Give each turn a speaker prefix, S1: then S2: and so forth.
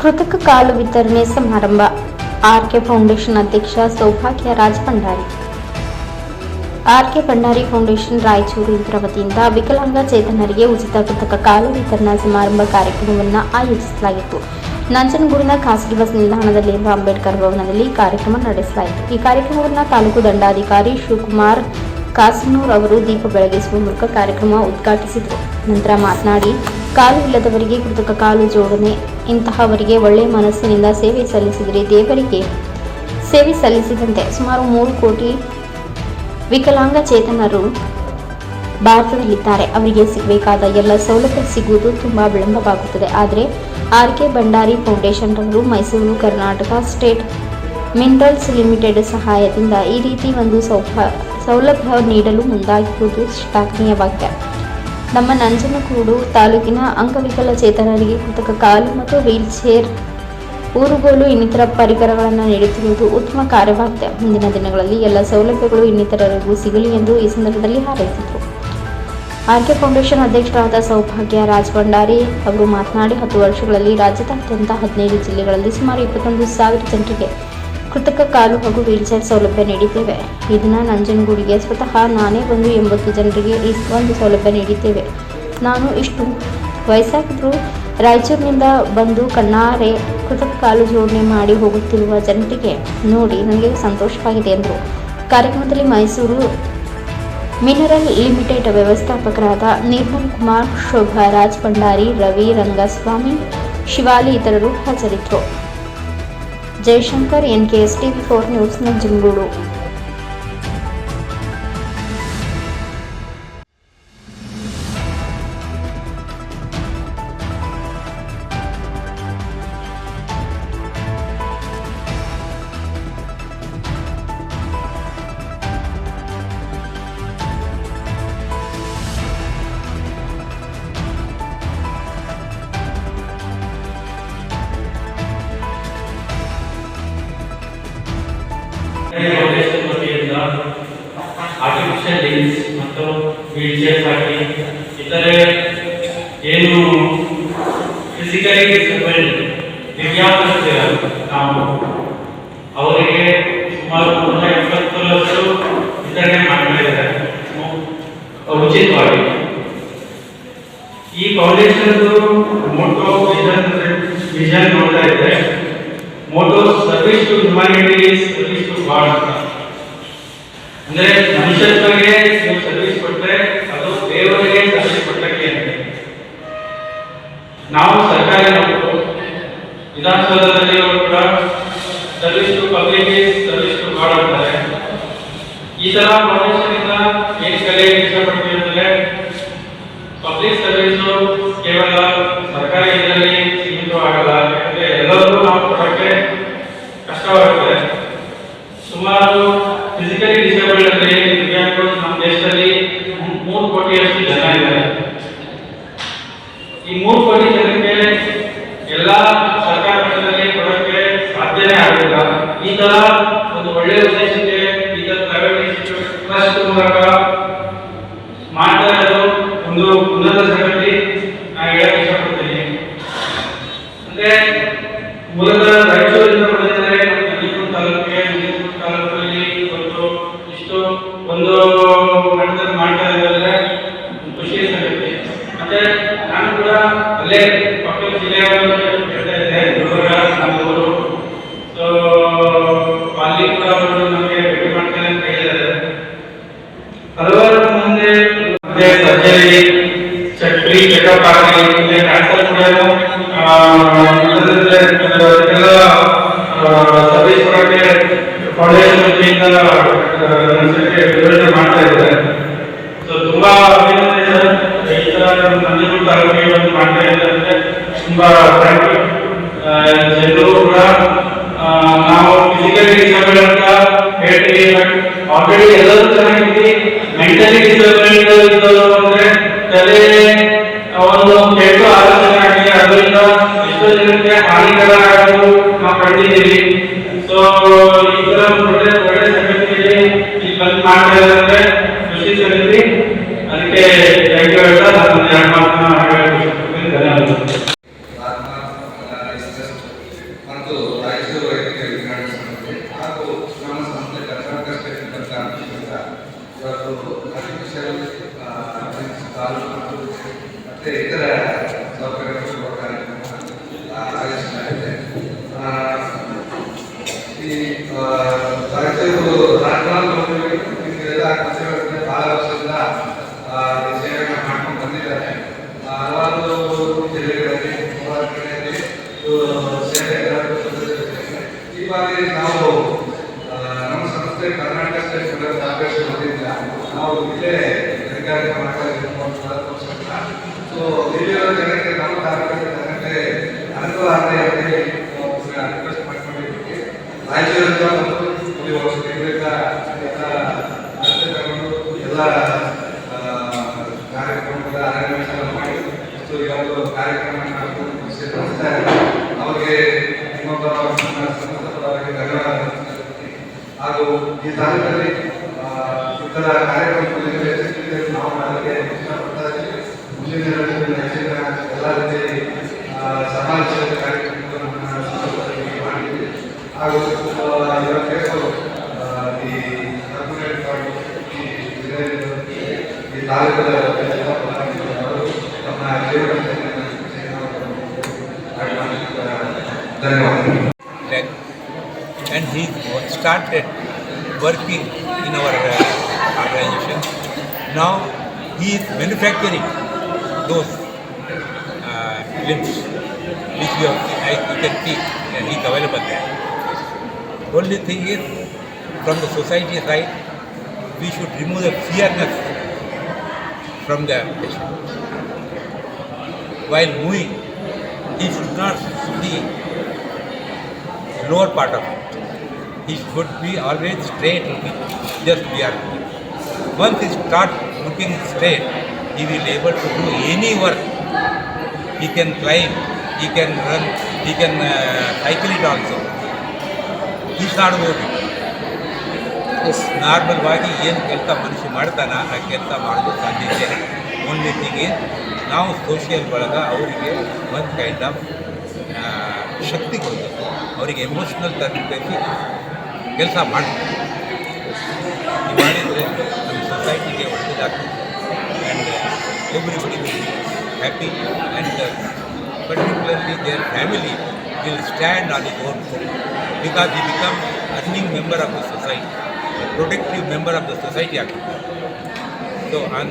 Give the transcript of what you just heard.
S1: ಕೃತಕ ಕಾಲು ವಿತರಣೆ ಸಮಾರಂಭ. ಆರ್ಕೆ ಫೌಂಡೇಶನ್ ಅಧ್ಯಕ್ಷ ಸೌಭಾಗ್ಯ ರಾಜ್ ಭಂಡಾರಿ ಆರ್ಕೆ ಭಂಡಾರಿ ಫೌಂಡೇಶನ್ ರಾಯಚೂರು ಇದರ ವತಿಯಿಂದ ವಿಕಲಾಂಗ ಚೇತನರಿಗೆ ಉಚಿತ ಕೃತಕ ಕಾಲು ವಿತರಣಾ ಸಮಾರಂಭ ಕಾರ್ಯಕ್ರಮವನ್ನು ಆಯೋಜಿಸಲಾಗಿತ್ತು ನಂಜನಗೂಡಿನ ಖಾಸಗಿ ಬಸ್ ನಿಲ್ದಾಣದಲ್ಲಿರುವ ಅಂಬೇಡ್ಕರ್ ಭವನದಲ್ಲಿ ಕಾರ್ಯಕ್ರಮ ನಡೆಸಲಾಯಿತು. ಈ ಕಾರ್ಯಕ್ರಮವನ್ನು ತಾಲೂಕು ದಂಡಾಧಿಕಾರಿ ಶಿವಕುಮಾರ್ ಕಾಸನೂರ್ ಅವರು ದೀಪ ಬೆಳಗಿಸುವ ಮೂಲಕ ಕಾರ್ಯಕ್ರಮ ಉದ್ಘಾಟಿಸಿದರು. ನಂತರ ಮಾತನಾಡಿ, ಕಾಲು ಇಲ್ಲದವರಿಗೆ ಕೃತಕ ಕಾಲು ಜೋಡಣೆ, ಇಂತಹವರಿಗೆ ಒಳ್ಳೆಯ ಮನಸ್ಸಿನಿಂದ ಸೇವೆ ಸಲ್ಲಿಸಿದರೆ ದೇವರಿಗೆ ಸೇವೆ ಸಲ್ಲಿಸಿದಂತೆ ಸುಮಾರು ಮೂರು ಕೋಟಿ ವಿಕಲಾಂಗ ಚೇತನರು ಭಾರತದಲ್ಲಿದ್ದಾರೆ. ಅವರಿಗೆ ಸಿಗಬೇಕಾದ ಎಲ್ಲ ಸೌಲಭ್ಯ ಸಿಗುವುದು ತುಂಬ ವಿಳಂಬವಾಗುತ್ತದೆ. ಆದರೆ, ಆರ್ ಕೆ ಭಂಡಾರಿ ಫೌಂಡೇಶನ್ ರವರು Mysore, Karnataka state minerals limited ಸಹಾಯದಿಂದ ಈ ರೀತಿ ಒಂದು ಸೌಭ ಸೌಲಭ್ಯ ನೀಡಲು ಮುಂದಾಗಿರುವುದು ಶ್ಲಾಘನೀಯವಾಗಿದೆ ನಮ್ಮ ನಂಜನಗೂಡು ತಾಲೂಕಿನ ಅಂಗವಿಕಲ ಚೇತನರಿಗೆ ಕೃತಕ ಕಾಲು ಮತ್ತು ವೀಲ್ ಚೇರ್, ಊರುಗೋಲು ಇನ್ನಿತರ ಪರಿಕರಗಳನ್ನು ನೀಡುತ್ತಿರುವುದು ಉತ್ತಮ ಕಾರ್ಯವಾಗಿದೆ. ಮುಂದಿನ ದಿನಗಳಲ್ಲಿ ಎಲ್ಲ ಸೌಲಭ್ಯಗಳು ಇನ್ನಿತರರಿಗೂ ಸಿಗಲಿ ಎಂದು ಈ ಸಂದರ್ಭದಲ್ಲಿ ಹಾರೈಸಿದರು. ಆರ್ಕೆ ಫೌಂಡೇಶನ್ ಅಧ್ಯಕ್ಷರಾದ ಸೌಭಾಗ್ಯ ರಾಜ್ ಭಂಡಾರಿ ಅವರು ಮಾತನಾಡಿ, ಹತ್ತು ವರ್ಷಗಳಲ್ಲಿ ರಾಜ್ಯದಾದ್ಯಂತ ಹದಿನೈದು ಜಿಲ್ಲೆಗಳಲ್ಲಿ ಸುಮಾರು ಇಪ್ಪತ್ತೊಂದು ಸಾವಿರ ಜನರಿಗೆ ಕೃತಕ ಕಾಲು ಹಾಗೂ ವೀಲ್ಚೇರ್ ಸೌಲಭ್ಯ ನೀಡಿದ್ದೇವೆ. ಇದನ್ನು ನಂಜನಗೂಡಿಗೆ ಸ್ವತಃ ನಾನೇ ಬಂದು ಎಂಬತ್ತು ಜನರಿಗೆ ಈ ಒಂದು ಸೌಲಭ್ಯ ನೀಡಿದ್ದೇವೆ. ನಾನು ಇಷ್ಟು. ವಯಸ್ಸಾಗಿದ್ದರೂ ರಾಯಚೂರಿನಿಂದ ಬಂದು ಕಣ್ಣಾರೆ ಕೃತಕ ಕಾಲು ಜೋಡಣೆ ಮಾಡಿ ಹೋಗುತ್ತಿರುವ ಜನರಿಗೆ ನೋಡಿ ನನಗೆ ಸಂತೋಷವಾಗಿದೆ ಎಂದರು. ಕಾರ್ಯಕ್ರಮದಲ್ಲಿ ಮೈಸೂರು ಮಿನರಲ್ ಲಿಮಿಟೆಡ್ ವ್ಯವಸ್ಥಾಪಕರಾದ ನಿರ್ಮಲ್ ಕುಮಾರ್, ಶೋಭಾ ರಾಜ್, ಭಂಡಾರಿ, ರವಿ ರಂಗಸ್ವಾಮಿ, ಶಿವಾಲಿ, ಇತರರು ಹಾಜರಿದ್ದರು.
S2: Jayashankar NKSTV four news Nanjangud. Wheelchairs ಹಾಕಿ ಇತರೆ ಏನು ಫಿಸಿಕಲಿ ಡಿಸೇಬಲ್ಡ್ ದಿವ್ಯಾಂಗರಿದ್ದಾರೆ ನಾವು ಅವರಿಗೆ ಸುಮಾರು ನೂರ ಎಪ್ಪತ್ತರಷ್ಟು ವಿತರಣೆ ಮಾಡ್ತಾ ಇದ್ದಾರೆ ಉ- ಉಚಿತವಾಗಿ ಈ ಫೌಂಡೇಶನ್ ಮೋಟೋ ವಿಷನ್ ವಿಷನ್ ನೋಡ್ತಾ ಇದ್ರೆ motto service to humanity service to God ಅಂದರೆ ಅಂದ್ರೆ ನೀವು ಸರ್ವಿಸ್ ಕೊಟ್ರೆ ಅದು ದೇವರಿಗೆ ಸರ್ವಿಸ್ ಕೊಟ್ಟಕ್ಕೆ ನಾವು ಸರ್ಕಾರಿ ನೌಕರು. ವಿಧಾನಸೌಧದಲ್ಲಿ ಕೂಡ ಸರ್ವಿಸ್ ಪಬ್ಲಿಕ್ ಸರ್ವಿಸ್ ಟು ಈ ತರ ಇಂದ ಏನ್ ಕಲೆ ಇಷ್ಟಪಡ್ತೀವಿ ಅಂದ್ರೆ ಪಬ್ಲಿಕ್ ಸರ್ವಿಸ್ ಕೇವಲ ಸರ್ಕಾರಿ ಇದರಲ್ಲಿ ಸೀಮಿತವಾಗಲ್ಲ. ಯಾಕಂದ್ರೆ ಎಲ್ಲರೂ ನಾವು ಕೊಡಕ್ಕೆ ಕಷ್ಟವಾಗುತ್ತೆ. ಸುಮಾರು ಫಿಸಿಕಲಿ ಡಿಸೇಬಲ್ಡ್ ಅಂದ್ರೆ ದಿವ್ಯಾಂಗರು ನಮ್ಮ ದೇಶದಲ್ಲಿ ಮೂ- ಮೂರು ಕೋಟಿಯಷ್ಟು ಜನ ಇದ್ದಾರೆ ಈ ಮೂರು ಕೋಟಿ ಜನಕ್ಕೆ ಎಲ್ಲ ಸರ್ಕಾರ ಮಟ್ಟದಲ್ಲಿ ಕೊಡೋಕ್ಕೆ ಸಾಧ್ಯನೇ ಆಗಿಲ್ಲ ಈ ತರ ಒಂದು ಒಳ್ಳೆಯ ಉದ್ದೇಶಕ್ಕೆ ಈ ತರ ಪ್ರೈವೇಟ್ ಟ್ರಸ್ಟ್ ಮೂಲಕ ಮಾಡ್ತಾ ಒಂದು ಉನ್ನತ ಸಂಗತಿ ನಾನು ಇಷ್ಟಪಡ್ತೀನಿ. ಮತ್ತೆ ನಾನು ಕೂಡ ಅಲ್ಲೇ ಪಕ್ಕದ ಜಿಲ್ಲೆಯವರನ್ನು ಹೇಳ್ತಾ ಇದ್ದೆ ಗುಲ್ಬರ್ಗ ಅಲ್ಲಿ ಕೂಡ ನಮಗೆ ಭೇಟಿ ಮಾಡ್ತಾರೆ ಅಂತ ಹೇಳಿದ್ದಾರೆ. ಹಲವಾರು ಮುಂದೆ ಸರ್ಜರಿ ಫ್ರೀ ಚೆಕಪ್ ಆಗಲಿ ಕೂಡ ಸರ್ವಿಸ್ ಕೊಡಕ್ಕೆ ಫೌಂಡೇಶನ್ ವತಿಯಿಂದ ಜನಸಂಖ್ಯೆ ವಿತರಣೆ ಮಾಡ್ತಾ ಇದ್ದಾರೆ ಸೊ ತುಂಬಾ ಅಭಿನಂದನೆ ಸರ್ ಈ ತರ ನಮ್ಮ ನಂಜನಗೂಡು ತಾಲೂಕಿಗೆ ಬಂದು ಮಾಡ್ತಾ ಇದ್ದಾರೆ ಅಂದ್ರೆ ತುಂಬಾ ಥ್ಯಾಂಕ್ ಯು ಜನರು ಕೂಡ ಆ, ನಾವು ಫಿಸಿಕಲಿ ಡಿಸೇಬಲ್ಡ್ ಅಂತ ಹೇಳ್ತೀವಿ ಬಟ್ ಆಲ್ರೆಡಿ ಎಲ್ಲರೂ ಚೆನ್ನಾಗಿದ್ದೀವಿ ಮೆಂಟಲಿ ಡಿಸೇಬಲ್ಡ್ ಇದ್ದವರು ಅಂದ್ರೆ ತಲೆ ಒಂದು ಕೆಟ್ಟ ಆಲೋಚನೆ ಆಗಿ ಅದರಿಂದ ಎಷ್ಟೋ ಜನಕ್ಕೆ ಹಾನಿಕರ ಆಗೋದು ನಾವು ಕಂಡಿದ್ದೀವಿ ಸೊ ಈ ತರ ಒಳ್ಳೆ ಒಳ್ಳೆ ಸಂಗತಿಯಲ್ಲಿ ಇಲ್ಲಿ ಬಂದು ಮಾಡ್ತಾ ಇದ್ದಾರೆ
S3: ಮತ್ತು ಇತರ ಕಾರ್ಯಕ್ರಮಗಳ ಅರೇಂಜ್ಮೆಂಟ್ ಮಾಡಿ ಮತ್ತು ಈ ಒಂದು ಅವರಿಗೆ ಧನ್ಯವಾದ ತಿಳಿಸ್ತೀನಿ. ಹಾಗೂ ಈ ತಾಲೂಕಲ್ಲಿ ಆ, ಇತರ ಹೆಚ್ಚಿನ ನಾವು ಮಾಡಲಿಕ್ಕೆ
S4: and he started working in our uh, organization. Now he is manufacturing those uh, limbs which you, have, you can see and he is available there. Only thing is, from the society side, we should remove the fearness from the patient. While moving, he should not see lower part of it. He should be always straight looking, just we are looking. Once he start looking straight, he will able to do any work. He can climb, he can run, he can uh, cycle it also. He start moving. ನಾರ್ಮಲ್ವಾಗಿ ಏನು ಕೆಲಸ ಮನುಷ್ಯ ಮಾಡ್ತಾನ ಆ ಕೆಲಸ ಮಾಡೋದು ಸಾಧ್ಯ ಇದೆ only thing is ನಾವು ಸೋಷಿಯಲ್ ಬಳಗ ಅವರಿಗೆ ಒಂದು ಕೈಂಡ್ ಆಫ್ ಶಕ್ತಿ ಕೊಡಬೇಕು ಅವರಿಗೆ ಎಮೋಷ್ನಲ್ ತರಬೇತಿ ಕೆಲಸ ಮಾಡಬೇಕು ಇದು ಮಾಡಿದರೆ ನಮ್ಮ ಸೊಸೈಟಿಗೆ ಒಳ್ಳೆಯದಾಗ್ತದೆ and everybody will be happy and particularly their family will stand on is own food because he become earning member of the society protective member of the society ಆಗ್ತದೆ ಸೊ ಆನ್